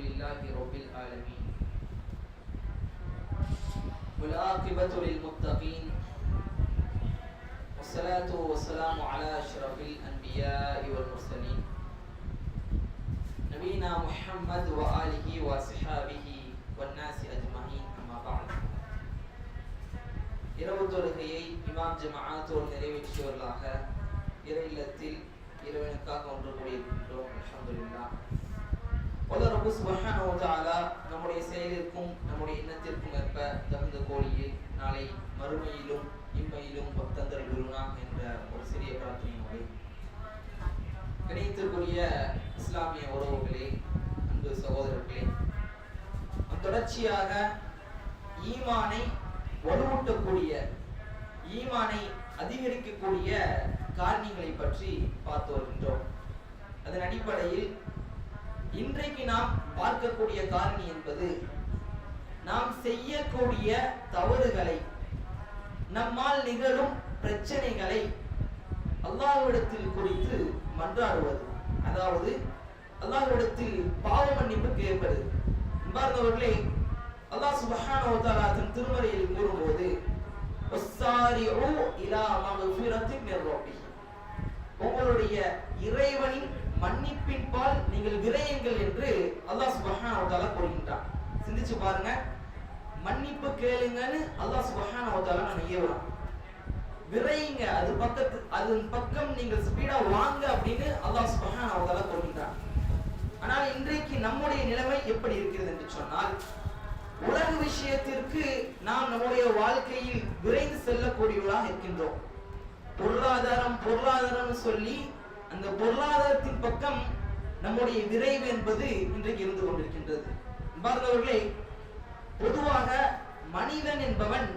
لله رب العالمين والعاقبة للمتقين والصلاة والسلام على أشرف الأنبياء والمرسلين نبينا محمد وآله وصحابه والناس أجمعين أما بعد இரவு தொழுகையை இமாம் ஜமாஅத்தோடு நிறைவேற்றியவர்களாக இறை இல்லத்தில் இறைவனுக்காக ஒன்று கூடியிருக்கின்றோம் அல்ஹம்துலில்லாஹ் வல்ல ரப்பு வ தஆலா நம்முடைய செயலிற்கும் நம்முடைய எண்ணத்திற்கும் ஏற்ப தகுந்த கோழியை நாளை மறுமையிலும் இம்மையிலும் பக்தந்தர் குருனா என்ற ஒரு சிறிய பிரார்த்தனையோடு கணியத்திற்குரிய இஸ்லாமிய உறவுகளே அன்பு சகோதரர்களே தொடர்ச்சியாக ஈமானை வலுவூட்டக்கூடிய ஈமானை அதிகரிக்கக்கூடிய காரணிகளை பற்றி பார்த்து வருகின்றோம். அதன் அடிப்படையில் இன்றைக்கு நாம் பார்க்கக்கூடிய காரணி என்பது நாம் செய்யக்கூடிய தவறுகளை நம்மால் நிகழும் பிரச்சனைகளை அல்லாஹ்விடத்தில் குறித்து மன்றாடுவது. அதாவது அல்லாஹ்விடத்தில் பாவ மன்னிப்பு கேட்பது அன்பார்ந்தவர்களே அல்லாஹ் சுப்ஹானஹு தஆலா தன் திருமறையில் கூறும்போது வஸ்ஸாரிஉ இலா மக்ஃபிரத்தின் மின் ரப்பிஹி. உங்களுடைய இறைவனின் மன்னிப்பின் பால் நீங்கள் விரையுங்கள் என்று அல்லாஹ் சுப்ஹானஹு வ கூறுகின்றான். சிந்திச்சு பாருங்க. மன்னிப்பு கேளுங்கன்னு அல்லாஹ் சுப்ஹானஹு வ தஆலா நம்ம ஏவுறான் விரையுங்க அது பக்கத்து அதன் பக்கம் நீங்கள் ஸ்பீடா வாங்க அப்படின்னு அல்லாஹ் சுப்ஹானஹு வ கூறுகின்றான். ஆனால் இன்றைக்கு நம்முடைய நிலைமை எப்படி இருக்கிறது என்று சொன்னால் உலக விஷயத்திற்கு நாம் நம்முடைய வாழ்க்கையில் விரைந்து செல்லக்கூடியவர்களாக இருக்கின்றோம். பொருளாதாரம் பொருளாதாரம் சொல்லி அந்த பொருளாதாரத்தின் பக்கம் நம்முடைய விரைவு என்பது இன்றைக்கு இருந்து கொண்டிருக்கின்றது. பார்ந்தவர்களே பொதுவாக மனிதன் என்பவன்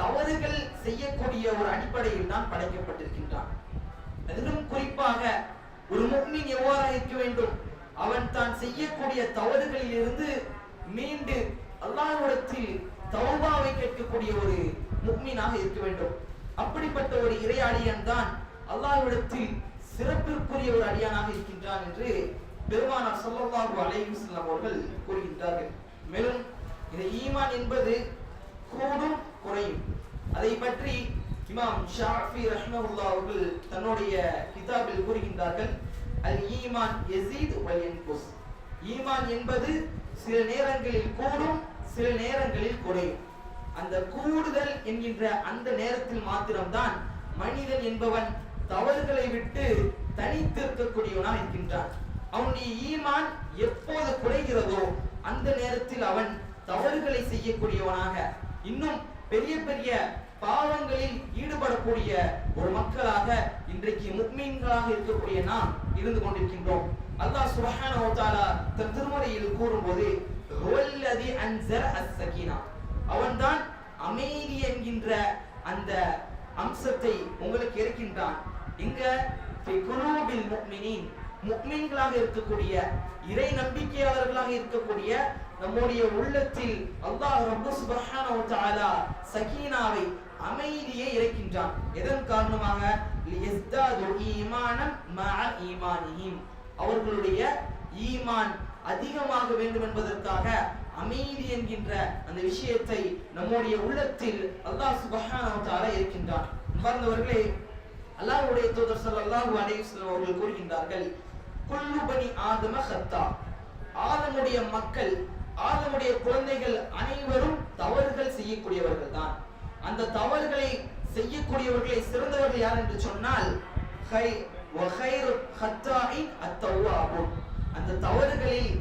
தவறுகள் செய்யக்கூடிய ஒரு அடிப்படையில் தான் படைக்கப்பட்டிருக்கின்றான். அதிலும் குறிப்பாக ஒரு முக்மின் எவ்வாறாக இருக்க வேண்டும்? அவன் தான் செய்யக்கூடிய தவறுகளில் இருந்து மீண்டு அல்லாஹிடத்தில் தௌபாவை கேட்கக்கூடிய ஒரு முக்மீனாக இருக்க வேண்டும். அப்படிப்பட்ட ஒரு இறையாளியன் தான் அல்லாஹ்விடத்தில் சிறப்பிற்குரிய ஒரு அடியானாக இருக்கின்றான் என்று பெருமானார் ஸல்லல்லாஹு அலைஹி அவர்கள் கூறுகின்றார்கள். மேலும் இந்த ஈமான் என்பது கூடும் குறையும். அதை பற்றி இமாம் ஷாஃபி ரஹ்மஹுல்லாஹ் அவர்கள் தன்னுடைய கிதாபில் கூறுகின்றார்கள். அல் ஈமான் எசீத் வ ஈமான் என்பது சில நேரங்களில் கூடும் சில நேரங்களில் குறையும். அந்த கூடுதல் என்கின்ற அந்த நேரத்தில் மாத்திரம்தான் மனிதன் என்பவன் தவறுகளை விட்டு தனித்து இருக்கக்கூடியவனாக இருக்கின்றான். அவனுடைய ஈமான் எப்போது குறைகிறதோ அந்த நேரத்தில் அவன் தவறுகளை செய்யக்கூடியவனாக இன்னும் பெரிய பெரிய பாவங்களில் ஈடுபடக்கூடிய ஒரு மக்களாக இன்றைக்கு முக்மீன்களாக இருக்கக்கூடிய நாம் இருந்து கொண்டிருக்கின்றோம். அல்லாஹ் சுப்ஹானஹு வ தன் திருமறையில் கூறும்போது ஹுவல்லதி அன்ஸர அஸ்-சகீனா. அவன்தான் அமைதி என்கின்ற அந்த அம்சத்தை உங்களுக்கு இருக்கின்றான் இங்க முக்மீன்களாக இருக்கக்கூடிய இறை நம்பிக்கையாளர்களாக இருக்கக்கூடிய நம்முடைய உள்ளத்தில் அல்லாஹ் ரப்பு தஆலா சகீனாவை அமைதியை இறக்கின்றான். எதன் காரணமாக? லியஸ்தாது ஈமானம் மஅ ஈமானிஹிம். அவர்களுடைய ஈமான் அதிகமாக வேண்டும் என்பதற்காக அமைதி என்கின்ற அந்த விஷயத்தை நம்முடைய உள்ளத்தில் அல்லாஹ் சுப்ஹானஹு தஆலா இருக்கின்றான் பார்ந்தவர்களே அல்லாஹ்வுடைய தூதர் ஸல்லல்லாஹு அலைஹி வஸல்லம் அவர்கள் கூறுகின்றார்கள் குல்லு பனி ஆதம ஹத்தா. ஆதமுடைய மக்கள் ஆதமுடைய குழந்தைகள் அனைவரும் தவறுகள் செய்யக்கூடியவர்கள் தான். அந்த தவறுகளை செய்யக்கூடியவர்களை சிறந்தவர்கள் யார் என்று சொன்னால் ஹை வஹைரு ஹத்தாயின் அத்தவ்வாபுன் அந்த தவறுகளில்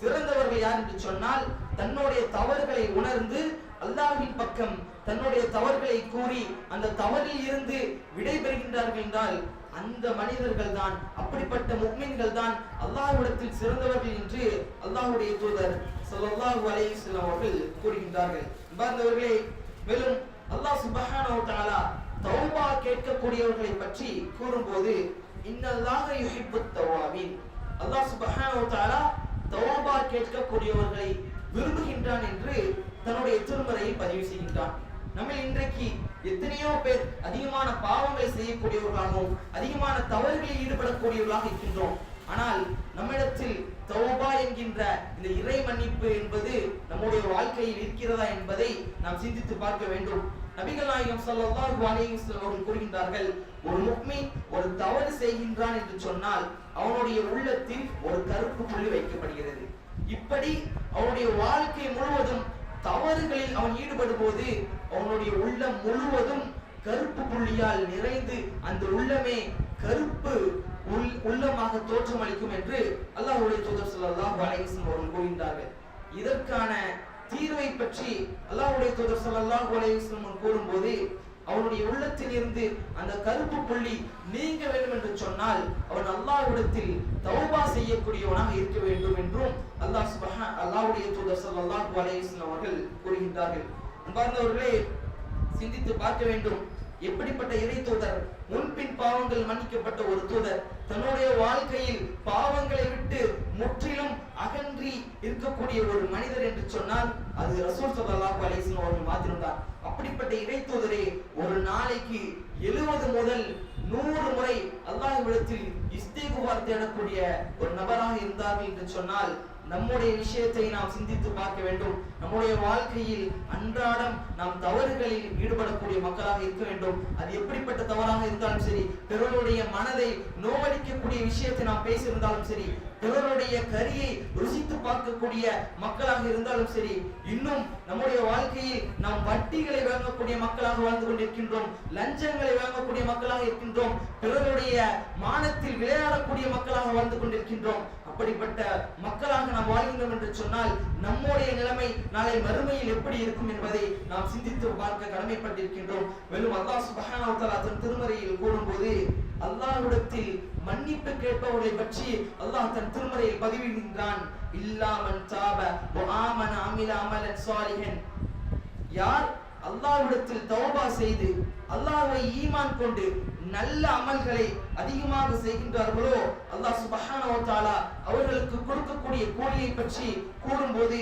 சிறந்தவர்கள் யார் என்று சொன்னால் தன்னுடைய தவறுகளை உணர்ந்து அல்லாஹ்வின் பக்கம் தன்னுடைய தவறுகளை கூறி அந்த தவறில் இருந்து விடைபெறுகின்றார்கள் என்றால் அந்த மனிதர்கள் தான் அப்படிப்பட்ட முக்மீன்கள் தான் அல்லாஹ்விடத்தில் சிறந்தவர்கள் என்று அல்லாஹுடைய தூதர் ஸல்லல்லாஹு அலைஹி வஸல்லம் அவர்கள் கூறுகின்றார்கள். பார்ந்தவர்களே மேலும் அல்லாஹ் சுபஹான வ தௌபா கேட்கக்கூடியவர்களை பற்றி கூறும்போது இன்னல்லாக யுஹிப்புத் தௌவாவின் அல்லாஹ் சுபஹான வ தௌபா கேட்கக்கூடியவர்களை விரும்புகின்றான் என்று தன்னுடைய திருமறையை பதிவு செய்கின்றான். நம்ம இன்றைக்கு எத்தனையோ பேர் அதிகமான பாவங்களை செய்யக்கூடியவர்களாகவும் அதிகமான தவறுகளில் ஈடுபடக்கூடியவர்களாக இருக்கின்றோம். ஆனால் நம்மிடத்தில் தௌபா என்கின்ற இந்த இறை மன்னிப்பு என்பது நம்முடைய வாழ்க்கையில் இருக்கிறதா என்பதை நாம் சிந்தித்து பார்க்க வேண்டும். நபிகள் நாயகம் சல்லாஹு அலைஹி அவர்கள் கூறுகின்றார்கள் ஒரு முக்மீன் ஒரு தவறு செய்கின்றான் என்று சொன்னால் அவனுடைய உள்ளத்தில் ஒரு கருப்பு புள்ளி வைக்கப்படுகிறது. இப்படி அவனுடைய வாழ்க்கை முழுவதும் தவறுகளில் அவன் ஈடுபடும் போது அவனுடைய உள்ளம் முழுவதும் கருப்பு புள்ளியால் நிறைந்து அந்த உள்ளமே கருப்பு உள் உள்ளமாக தோற்றமளிக்கும் என்று அல்லாஹுடைய தூதர் சல்லாஹ் அலைஹி அவர்கள் கூறுகின்றார்கள். இதற்கான தீர்வை பற்றி அல்லாஹுடைய தூதர் சல்லாஹ் அலைஹி வஸல்லம் கூறும்போது அவனுடைய உள்ளத்தில் இருந்து அந்த கருப்பு புள்ளி நீங்க வேண்டும் என்று சொன்னால் அவன் அல்லாஹ்விடத்தில் தௌபா செய்யக்கூடியவனாக இருக்க வேண்டும் என்றும் அல்லாஹ் அல்லாஹுடைய தூதர் சல்லாஹு அலையுஸ்லாம் அவர்கள் கூறுகின்றார்கள். அன்பார்ந்தவர்களே சிந்தித்து பார்க்க வேண்டும். எப்படிப்பட்ட இறை தூதர்? முன்பின் பாவங்கள் மன்னிக்கப்பட்ட ஒரு தூதர். தன்னுடைய வாழ்க்கையில் பாவங்களை விட்டு முற்றிலும் அகன்றி இருக்கக்கூடிய ஒரு மனிதர் என்று சொன்னால் அது ரசூல் ஸல்லல்லாஹு அலைஹி அவர்கள் மாத்திரம்தான். அப்படிப்பட்ட இறை தூதரே ஒரு நாளைக்கு எழுபது முதல் நூறு முறை அல்லாஹ் அல்லாஹ்விடத்தில் இஸ்தேகுவார் தேடக்கூடிய ஒரு நபராக இருந்தார்கள் என்று சொன்னால் நம்முடைய விஷயத்தை நாம் சிந்தித்து பார்க்க வேண்டும். நம்முடைய வாழ்க்கையில் அன்றாடம் நாம் தவறுகளில் ஈடுபடக்கூடிய மக்களாக இருக்க வேண்டும். அது எப்படிப்பட்ட தவறாக இருந்தாலும் சரி பிறருடைய மனதை நோவடிக்கக்கூடிய விஷயத்தை நாம் பேசியிருந்தாலும் சரி பிறருடைய கரியை ருசித்து பார்க்கக்கூடிய மக்களாக இருந்தாலும் சரி இன்னும் நம்முடைய வாழ்க்கையில் நாம் வட்டிகளை வாங்கக்கூடிய மக்களாக வாழ்ந்து கொண்டிருக்கின்றோம் லஞ்சங்களை வாங்கக்கூடிய மக்களாக இருக்கின்றோம் பிறருடைய மானத்தில் விளையாடக்கூடிய மக்களாக வாழ்ந்து கொண்டிருக்கின்றோம். அப்படிப்பட்ட மக்களாக நாம் வாழ்கின்றோம் என்று சொன்னால் நம்முடைய நிலைமை நாளை மறுமையில் எப்படி இருக்கும் என்பதை நாம் சிந்தித்து பார்க்க கடமைப்பட்டிருக்கின்றோம். மேலும் அல்லாஹ் சுப்ஹானஹு தன் திருமறையில் கூறும்போது அல்லாஹ்விடத்தில் மன்னிப்பு கேட்பவர்களை பற்றி அல்லாஹ் தன் திருமறையில் பதிவிடுகின்றான் இல்லாமன் தாப ஆமன் அமில அமலன் சாலிஹன். யார் அல்லாவிடத்தில் தௌபா செய்து அல்லாஹை ஈமான் கொண்டு நல்ல அமல்களை அதிகமாக செய்கின்றார்களோ அல்லாஹ் சுப்ஹானஹு அவர்களுக்கு கொடுக்கக்கூடிய கூலியை பற்றி கூறும்போது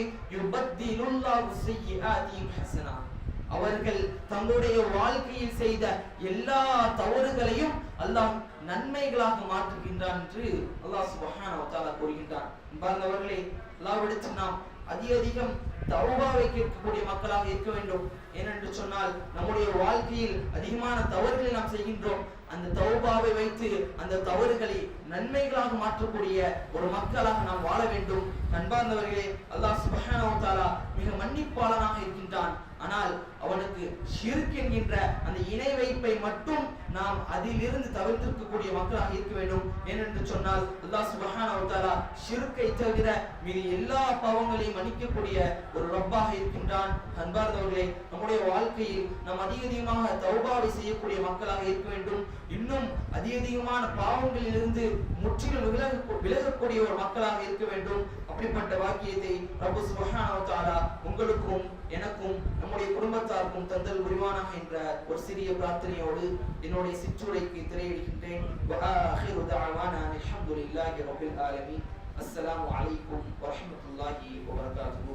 அவர்கள் தங்களுடைய வாழ்க்கையில் செய்த எல்லா தவறுகளையும் அல்லாஹ் நன்மைகளாக மாற்றுகின்றான் என்று அல்லாஹ் சுப்ஹானஹு கூறுகின்றான். பாருங்கவர்களே அல்லாவிடத்தில் நாம் அதிக அதிகம் தௌபாவை கேட்கக்கூடிய மக்களாக இருக்க வேண்டும். ஏனென்று சொன்னால் நம்முடைய வாழ்க்கையில் அதிகமான தவறுகளை நாம் செய்கின்றோம். அந்த தௌபாவை வைத்து அந்த தவறுகளை நன்மைகளாக மாற்றக்கூடிய ஒரு மக்களாக நாம் வாழ வேண்டும். அன்பார்ந்தவர்களே அல்லாஹ் சுபஹானா மிக மன்னிப்பாளனாக இருக்கின்றான். ஆனால் அவனுக்கு ஷிர்க் என்கின்ற அந்த இணை வைப்பை மட்டும் நாம் அதிலிருந்து தவிர்த்திருக்கக்கூடிய மக்களாக இருக்க வேண்டும். ஏனென்று சொன்னால் அல்லாஹ் சுப்ஹானஹு தஆலா ஷிர்க்கை தவிர மீது எல்லா பாவங்களையும் மன்னிக்கக்கூடிய ஒரு ரப்பாக இருக்கின்றான். அன்பார்ந்தவர்களே நம்முடைய வாழ்க்கையில் நாம் அதிக அதிகமாக தௌபாவை செய்யக்கூடிய மக்களாக இருக்க வேண்டும். இன்னும் அதிக அதிகமான பாவங்களிலிருந்து முற்றிலும் விலக விலகக்கூடிய ஒரு மக்களாக இருக்க வேண்டும். அப்படிப்பட்ட வாக்கியத்தை ரப்பு சுப்ஹானஹு வ தஆலா உங்களுக்கும் எனக்கும் நம்முடைய குடும்பத்தாருக்கும் தந்தல் புரிவானாக என்ற ஒரு சிறிய பிரார்த்தனையோடு என்னோட என்னுடைய சிற்றுரைக்கு திரையிடுகின்றேன் وآخر دعوانا أن الحمد لله رب العالمين السلام عليكم ورحمة الله وبركاته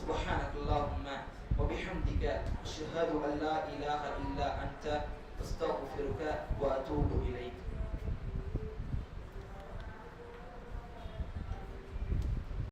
سبحانك اللهم وبحمدك أشهد أن لا إله إلا أنت أستغفرك وأتوب إليك